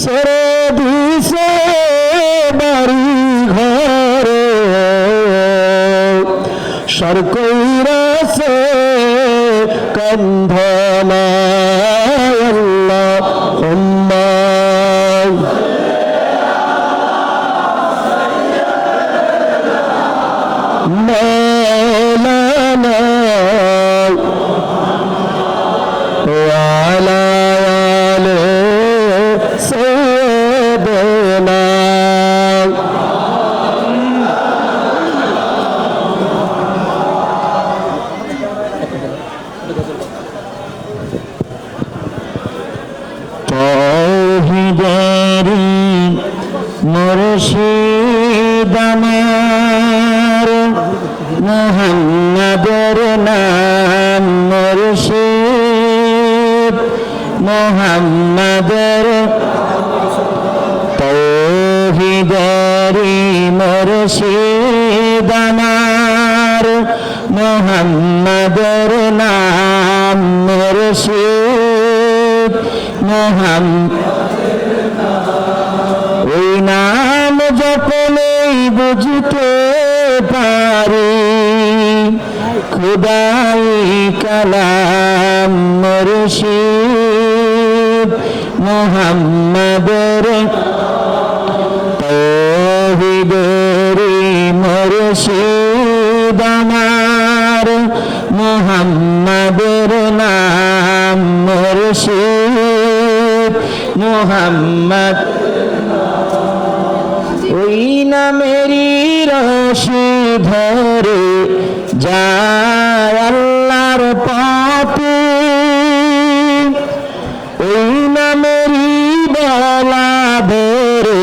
ছেড়ে দিছে বাড়ি ঘরে। সরকইরাছে কন্ধনা মুর্শিদ আমার মোহাম্মদের নাম মুর্শিদ মোহাম্মদের তৌহিদারি মুর্শিদ আমার মোহাম্মদের নাম মুর্শিদ মোহাম্মদ বুঝতে পারি। খুদাই কালাম মুর্শিদ মোহাম্মদের তৌহিদেরি মুর্শিদ আমার। মোহাম্মদের নাম মুর্শিদ মোহাম্মদ ওই নামেরই রশি ধরে যায় আল্লাহর পথে। ওই নামেরই বলা ধরে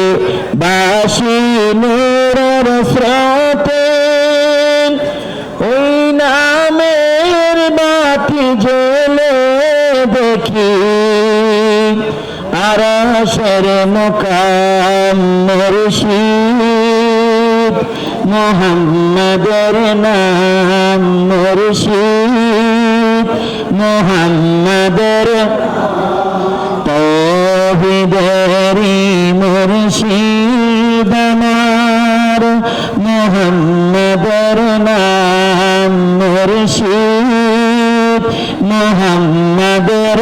বাসি নূরের স্রোতে। ওই নামের বাতি জ্বলে দেখি আরশের মুকাম মুর্শিদ মোহাম্মদের নাম মুর্শিদ মোহাম্মদের তৌহিদেরি মুর্শিদ আমার মোহাম্মদের নাম মুর্শিদ মোহাম্মদের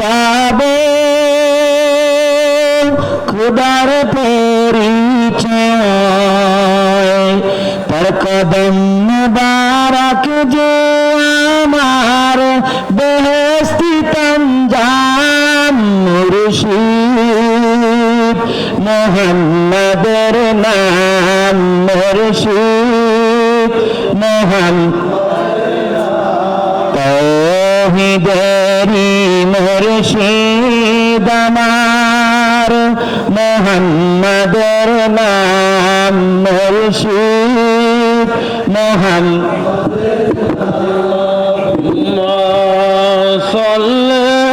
পাব। খুদার পরিচয় কদম মুবারক যে আমার বেহস্তি তঞ্জাম মুর্শিদ, মোহাম্মদের নাম মুর্শিদ, মোহাম্মদ তৌহিদেরি মুর্শিদ আমার। মোহাম্মদের নাম মুর্শিদ। মোহাম্মদ। صل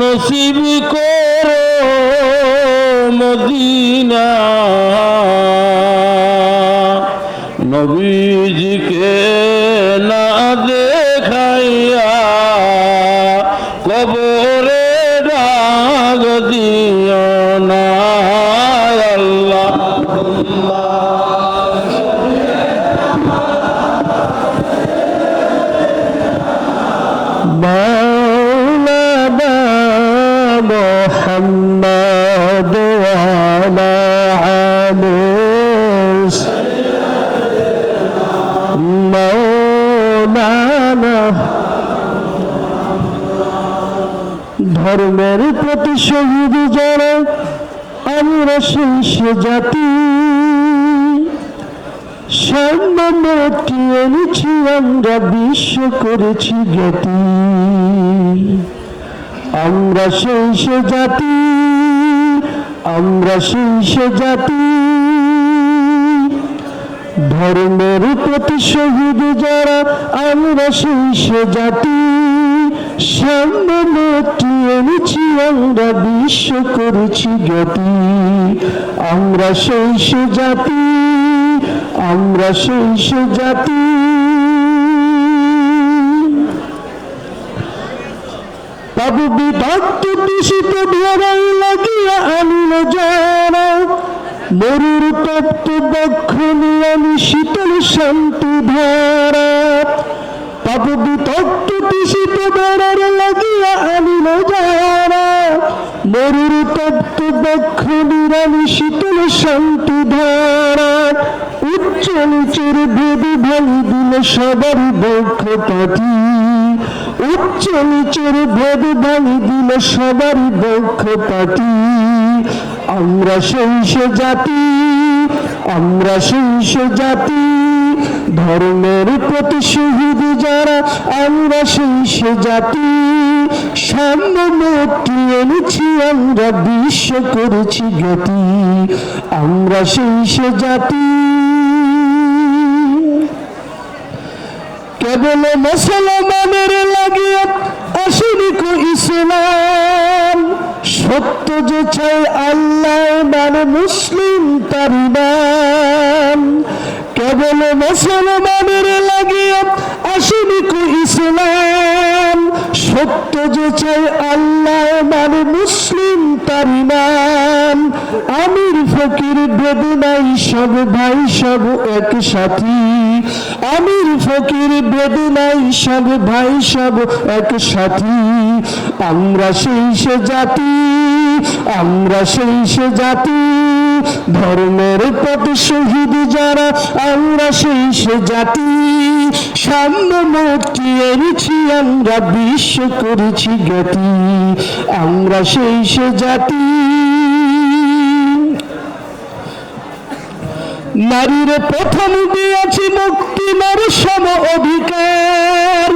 নসিব করো মদিনা। নবীজিকে না দেখাইয়া محمد وعلى علي مولانا. ধর্মের প্রতি শহীদ যারা, আমরা শেষ জাতি। সাম্যমূর্তি এনেছি আমরা? বিশ্ব করেছি জ্ঞাতি। আমরা শেষ জাতি, আমরা শেষ জাতি। ধর্মের প্রতি শহীদ যারা, আমরা শেষ জাতি। সাম্যটি এনেছি, আমরা বিশ্ব করেছি জ্ঞাতি। আমরা শেষ জাতি, আমরা শেষ জাতি। তবে বিদগ্ধ দূষিত ধরাই লাগিয়া আনিল যারা। মরুর তপ্ত বক্ষ নিয়ামি শীতল শান্তি ধারা। তবে বিতপ্ত দূষিত ধরার লাগিয়া আনিল যারা। মরুর তপ্ত বক্ষ নিরামি শীতল শান্তি ধারা। উচ্চ নিচের ভেদ ভালি দিল সবার বক্ষ পাঠি উচ্চ নিচের ভেদ ভালি দিল সবার বক্ষ পাঠি আমরা শৈশ জাতি, আমরা শৈশ জাতি। ধর্মের প্রতি শহীদ যারা, আমরা শৈশ জাতি। সাম্যটি এনেছি, আমরা বিশ্ব করেছি গতি আমরা শৈশ জাতি। কেবল মুসলমানের লাগিয়ে আসেনি কো ইসলাম সত্য যে চাই আল্লাহ মানে মুসলিম তার নাম কেবল মুসলমানের লাগিয়ে আসেনি ইসলাম। সত্য যে চাই আল্লাহ মানে মুসলিম তার নাম আমির, ফকির, বেদনাই সব, ভাই সব এক সাথী আমির, ফকির, বেদনাই সব, ভাই সব এক সাথী আমরা সেই সে জাতি, আমরা সেই সে জাতি। ধর্মের প্রতি শহীদ যারা, আমরা সে জাতি। সাম্য মূর্তি এনেছি, আমরা বিশ্ব করেছি গতি আমরা সে জাতি। নারীর প্রথম দিয়েছি মুক্তি নার সম অধিকার।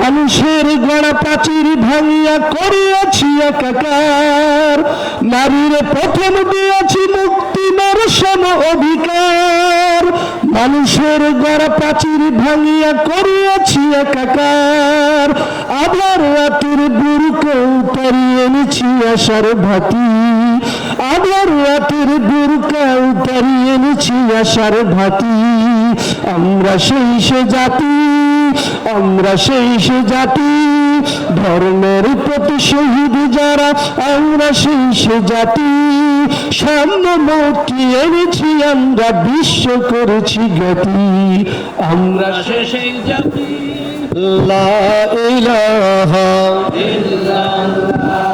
মানুষের গড়া প্রাচীর ভাঙিয়া করিয়াছি একাকার। নারীর প্রথম দিয়েছি মুক্তি নার সম অধিকার। মানুষের গড়া প্রাচীর ভাঙিয়া করিয়াছি একাকার। আধার রাতের বুড়কে উতারিয়ে এনেছি আশার ভাতি। আবার রাতের বুরকা উতারিয়ে এনেছি আশার ভাতি। আমরা সেই সে জাতি আমরা সেই সে জাতি। ধর্মের প্রতি শহীদ যারা, আমরা সেই সে জাতি। সাম্য এনেছি, আমরা বিশ্ব করেছি গতি আমরা সেই জাতি। লা ইলাহা ইল্লাল্লাহ।